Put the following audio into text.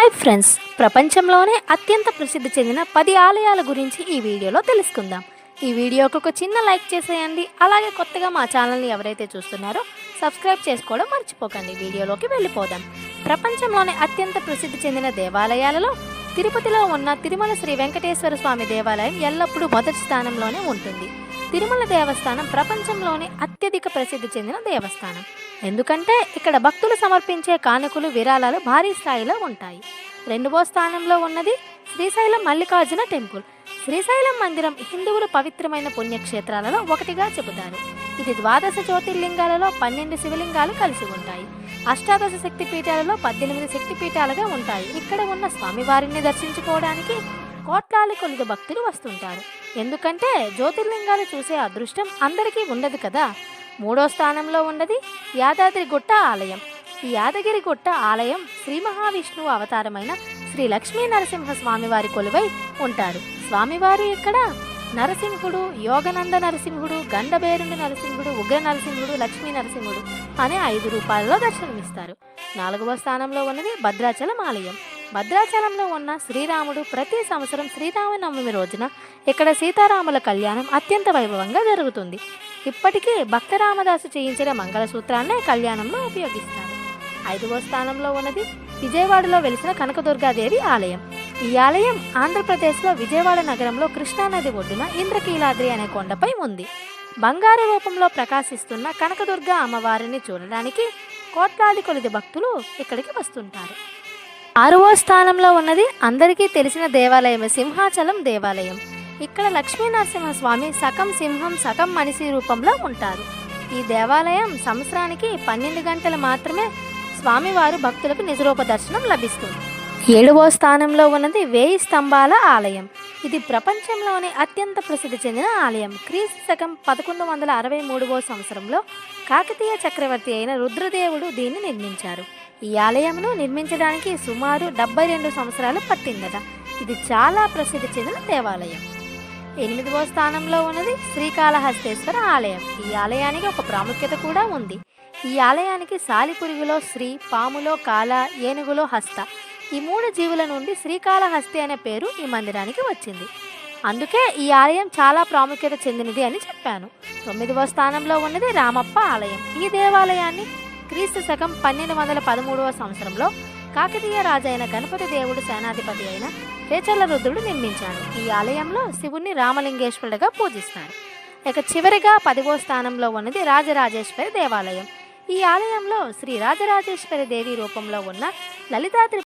Hi friends. ప్రపంచంలోనే అత్యంత ప్రసిద్ధి చెందిన పది ఆలయాల గురించి ఈ వీడియోలో తెలుసుకుందాం. ఈ వీడియోకి ఒక చిన్న లైక్ చేసేయండి. అలాగే కొత్తగా మా ఛానల్ని ఎవరైతే చూస్తున్నారో సబ్స్క్రైబ్ చేసుకోవడం మర్చిపోకండి. వీడియోలోకి వెళ్ళిపోదాం. ప్రపంచంలోనే అత్యంత ప్రసిద్ధి చెందిన దేవాలయాలలో తిరుపతిలో ఉన్న తిరుమల శ్రీ వెంకటేశ్వర స్వామి దేవాలయం ఎల్లప్పుడూ మొదటి స్థానంలోనే ఉంటుంది. తిరుమల దేవస్థానం ప్రపంచంలోనే అత్యధిక ప్రసిద్ధి చెందిన దేవస్థానం. ఎందుకంటే ఇక్కడ భక్తులు సమర్పించే కానుకలు విరాళాలు భారీ స్థాయిలో ఉంటాయి. రెండవ స్థానంలో ఉన్నది శ్రీశైలం మల్లికార్జున టెంపుల్. శ్రీశైలం మందిరం హిందువులు పవిత్రమైన పుణ్యక్షేత్రాలలో ఒకటిగా చెబుతారు. ఇది ద్వాదశ జ్యోతిర్లింగాలలో పన్నెండు శివలింగాలు కలిసి ఉంటాయి. అష్టాదశ శక్తి పీఠాలలో పద్దెనిమిది శక్తి పీఠాలుగా ఉంటాయి. ఇక్కడ ఉన్న స్వామివారిని దర్శించుకోవడానికి కోట్లాది కొలుదు భక్తులు వస్తుంటారు. ఎందుకంటే జ్యోతిర్లింగాలు చూసే అదృష్టం అందరికీ ఉండదు కదా. మూడో స్థానంలో ఉన్నది యాదాద్రి గుట్ట ఆలయం. ఈ యాదగిరి గుట్ట ఆలయం శ్రీ మహావిష్ణువు అవతారమైన శ్రీ లక్ష్మీ నరసింహ స్వామివారి కొలువై ఉంటారు. స్వామివారు ఇక్కడ నరసింహుడు యోగనంద నరసింహుడు గండబేరుని నరసింహుడు ఉగ్ర నరసింహుడు లక్ష్మీ నరసింహుడు అనే ఐదు రూపాయలలో దర్శనమిస్తారు. నాలుగవ స్థానంలో ఉన్నది భద్రాచలం ఆలయం. భద్రాచలంలో ఉన్న శ్రీరాముడు ప్రతి సంవత్సరం శ్రీరామనవమి రోజున ఇక్కడ సీతారాముల కళ్యాణం అత్యంత వైభవంగా జరుగుతుంది. ఇప్పటికీ భక్త రామదాసు చేయించిన మంగళసూత్రాన్నే కళ్యాణంలో ఉపయోగిస్తారు. ఐదవ స్థానంలో ఉన్నది విజయవాడలో వెలిసిన కనకదుర్గాదేవి ఆలయం. ఈ ఆలయం ఆంధ్రప్రదేశ్లో విజయవాడ నగరంలో కృష్ణానది ఒడ్డున ఇంద్రకీలాద్రి అనే కొండపై ఉంది. బంగారు రూపంలో ప్రకాశిస్తున్న కనకదుర్గ అమ్మవారిని చూడడానికి కోట్లాది కొలిది భక్తులు ఇక్కడికి వస్తుంటారు. ఆరవ స్థానంలో ఉన్నది అందరికీ తెలిసిన దేవాలయం సింహాచలం దేవాలయం. ఇక్కడ లక్ష్మీనరసింహస్వామి సకం సింహం సకం మనిషి రూపంలో ఉంటారు. ఈ దేవాలయం సంవత్సరానికి పన్నెండు గంటలు మాత్రమే స్వామివారు భక్తులకు నిజరూప దర్శనం లభిస్తుంది. ఏడవ స్థానంలో ఉన్నది వేయి స్తంభాల ఆలయం. ఇది ప్రపంచంలోనే అత్యంత ప్రసిద్ధి చెందిన ఆలయం. క్రీస్తు శకం పదకొండు వందల అరవై మూడవ సంవత్సరంలో కాకతీయ చక్రవర్తి అయిన రుద్రదేవుడు దీన్ని నిర్మించారు. ఈ ఆలయంను నిర్మించడానికి సుమారు డెబ్బై రెండు సంవత్సరాలు పట్టిందట. ఇది చాలా ప్రసిద్ధి చెందిన దేవాలయం. ఎనిమిదవ స్థానంలో ఉన్నది శ్రీకాళహస్తేశ్వర ఆలయం. ఈ ఆలయానికి ఒక ప్రాముఖ్యత కూడా ఉంది. ఈ ఆలయానికి సాలిపురుగులో శ్రీ పాములో కాల ఏనుగులో హస్త. ఈ మూడు జీవుల నుండి శ్రీకాళహస్తి అనే పేరు ఈ మందిరానికి వచ్చింది. అందుకే ఈ ఆలయం చాలా ప్రాముఖ్యత చెందినది అని చెప్పాను. తొమ్మిదవ స్థానంలో ఉన్నది రామప్ప ఆలయం. ఈ దేవాలయాన్ని క్రీస్తు శకం పన్నెండు వందల పదమూడవ సంవత్సరంలో కాకతీయ రాజైన గణపతి దేవుడు సేనాధిపతి అయిన రేచర్ల రుద్రుడు నిర్మించాడు. ఈ ఆలయంలో శివుణ్ణి రామలింగేశ్వరుడిగా పూజిస్తారు. ఇక చివరిగా పదవ స్థానంలో ఉన్నది రాజరాజేశ్వరి దేవాలయం. ఈ ఆలయంలో శ్రీ రాజరాజేశ్వరి దేవి రూపంలో ఉన్న లలితాద్రి